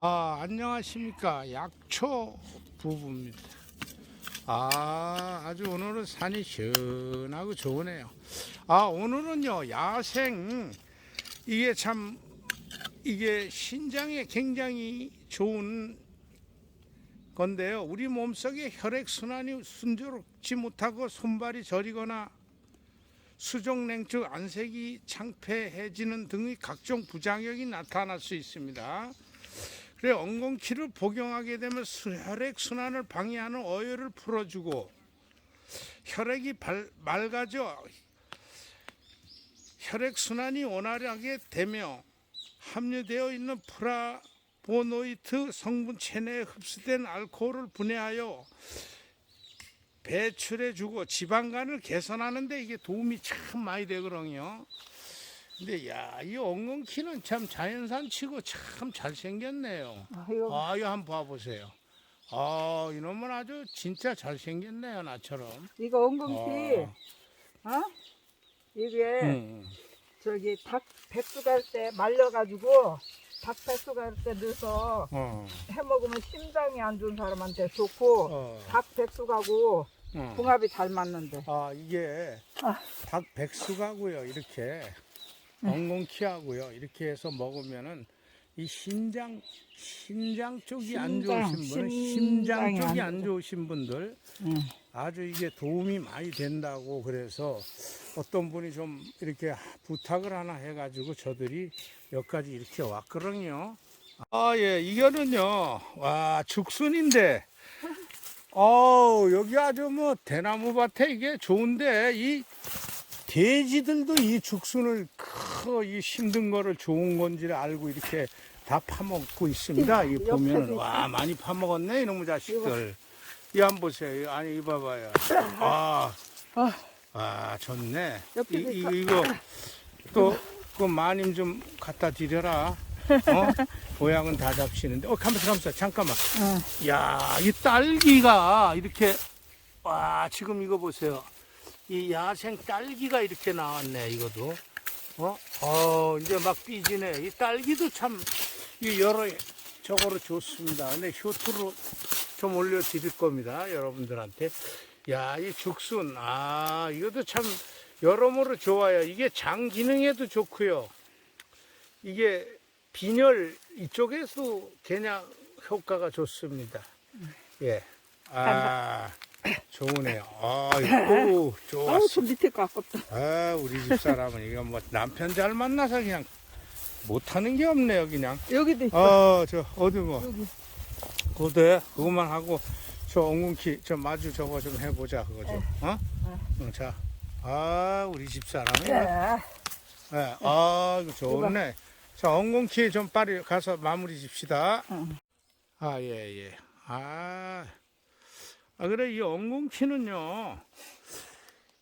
아, 안녕하십니까. 약초 부부입니다. 아, 아주 오늘은 산이 시원하고 좋으네요. 아, 오늘은요, 야생, 이게 참, 이게 신장에 굉장히 좋은 건데요. 우리 몸속에 혈액순환이 순조롭지 못하고 손발이 저리거나 수족냉증, 안색이 창폐해지는 등의 각종 부작용이 나타날 수 있습니다. 그래 엉겅퀴를 복용하게 되면 수- 혈액 순환을 방해하는 어혈을 풀어주고 혈액이 발- 맑아져 혈액 순환이 원활하게 되며 함유되어 있는 프라보노이트 성분 체내에 흡수된 알코올을 분해하여 배출해주고 지방간을 개선하는데 이게 도움이 참 많이 되거든요. 근데 야, 이 엉겅퀴는 참 자연산 치고 참 잘생겼네요. 아유, 아, 한번 봐보세요. 아, 이놈은 아주 진짜 잘생겼네요, 나처럼. 이거 엉겅퀴, 아, 어? 이게 음, 저기 닭 백수 갈때 말려가지고 닭 백수 갈때 넣어서 어, 해 먹으면 심장이 안 좋은 사람한테 좋고 어, 닭 백숙하고 어. 궁합이 잘 맞는데. 아, 이게 아. 닭 백숙하고요, 이렇게 네. 엉겅퀴하고요, 이렇게 해서 먹으면은 이 신장, 신장 쪽이 안 심장, 좋으신 분은 심장 쪽이 안 안 좋으신 분들 응. 아주 이게 도움이 많이 된다고 그래서 어떤 분이 좀 이렇게 부탁을 하나 해가지고 저들이 여기까지 이렇게 왔거든요. 아, 예, 이거는요, 와, 죽순인데, 어 여기 아주 뭐 대나무 밭에 이게 좋은데, 이 돼지들도 이 죽순을 크 이 힘든 거를 좋은 건지를 알고 이렇게 다 파먹고 있습니다. 이 있다. 와, 많이 파먹었네, 이놈의 자식들. 이한 보세요. 아니, 이 봐봐요. 아, 아, 아, 좋네. 이, 이. 이거 또그 마님 좀 갖다 드려라. 어? 고향은 다 잡시는데. 어, 가만있어, 가만있어. 잠깐만. 응. 야, 이 딸기가 이렇게 와, 지금 이거 보세요. 이 야생 딸기가 이렇게 나왔네, 이것도. 어? 어, 이제 막 삐지네. 이 딸기도 참, 이 여러, 저거로 좋습니다. 근데 쇼트로 좀 올려드릴 겁니다. 여러분들한테. 야, 이 죽순. 아, 이것도 참 여러모로 좋아요. 이게 장 기능에도 좋고요. 이게 빈혈 이쪽에서 그냥 효과가 좋습니다. 예. 아, 좋으네요. 아, 이거 아우, 좋았어. 저 밑에 거 아깝다. 아, 우리 집 사람은 이거 뭐 남편 잘 만나서 그냥 못하는 게 없네요, 그냥. 여기도 있어. 어, 저 어디 뭐 여기. 그거도 그것만 하고 저 엉겅퀴 저 마주 저거 좀 해보자 그거 좀. 어? 응, 자, 아, 우리 집 사람이. 네. 네, 아, 이거 좋네. 자, 엉겅퀴 좀 빨리 가서 마무리 집시다. 응. 아, 예, 예. 아, 아 그래, 이 엉겅퀴는요,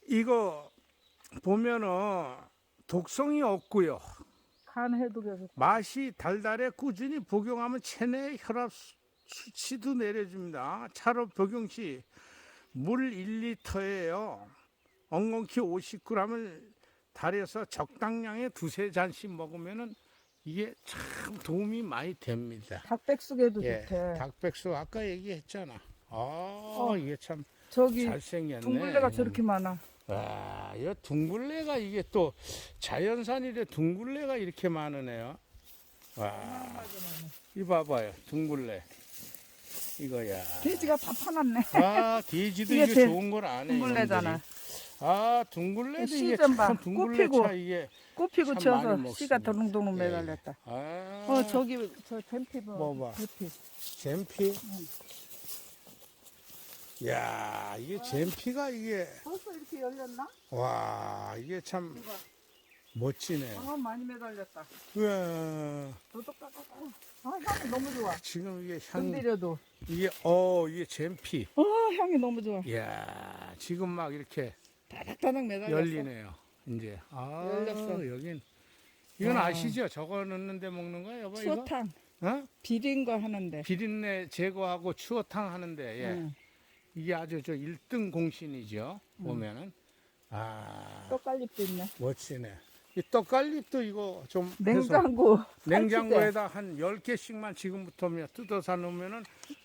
이거 보면은 독성이 없고요. 간 해독에서 맛이 달달해 꾸준히 복용하면 체내 혈압 수- 수치도 내려줍니다. 차로 복용 시 물 1리터예요. 엉겅퀴 50g을 달여서 적당량의 두세 잔씩 먹으면은 이게 참 도움이 많이 됩니다. 닭 백숙에도 예, 좋대. 닭백숙 아까 얘기했잖아. 아, 이게 참 저기 잘생겼네. 둥글레가 저렇게 많아. 와, 이 둥글레가 이게 또 자연산이래 둥글레가 이렇게 많으네요. 와, 이 봐봐요, 둥글레. 이거야. 돼지가 다 파놨네. 아, 돼지도 이게 이게 제 좋은 걸 아네. 둥글레잖아. 아, 둥글레도 이게 씨좀 봐. 참 둥글레 꽃피고. 차 이게. 꽃피고 참 쳐서 씨가. 더릉더릉 예. 매달렸다. 아, 어 저기 저 잼피 봐. 뭐 봐. 잼피. 잼피. 야, 이게 잼피가 이게 벌써 이렇게 열렸나? 와, 이게 참 이거. 멋지네. 아 많이 매달렸다. 우와, 도둑가고. 아 향이 너무 좋아. 지금 이게 향 건드려도. 이게 어 이게 잼피. 아 향이 너무 좋아. 이야 지금 막 이렇게 다닥다닥 매달렸어. 열리네요. 이제 아 열렸어. 여긴 이건 와. 아시죠? 저거 넣는데 먹는 거야 여보 이거? 추어탕 어? 비린 거 하는데. 비린내 제거하고 추어탕 하는데 예. 응. 이게 아주 저 1등 공신이죠. 보면은 아 떡갈비도 있네. 멋지네. 이 떡갈릭도 이거 좀 해서 냉장고 냉장고에다 한 10개씩만 지금부터면 뜯어서 놓으면은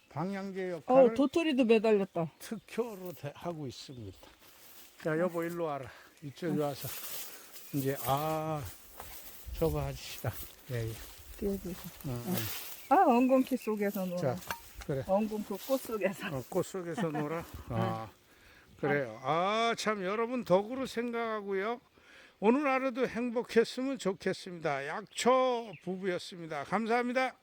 방향제 어 역할을 도토리도 매달렸다. 특효로 대- 하고 있습니다. 자, 여보 일로 와라. 이쪽에 와서 이제 아 저거 하시다. 예, 예. 뒤에서. 어, 어. 아 엉겅퀴 속에서 놀아. 자, 그래. 엉겅 그꽃 속에서. 어, 꽃 속에서 놀아. 아, 그래요. 아, 참 여러분 덕으로 생각하고요. 오늘 하루도 행복했으면 좋겠습니다. 약초 부부였습니다. 감사합니다.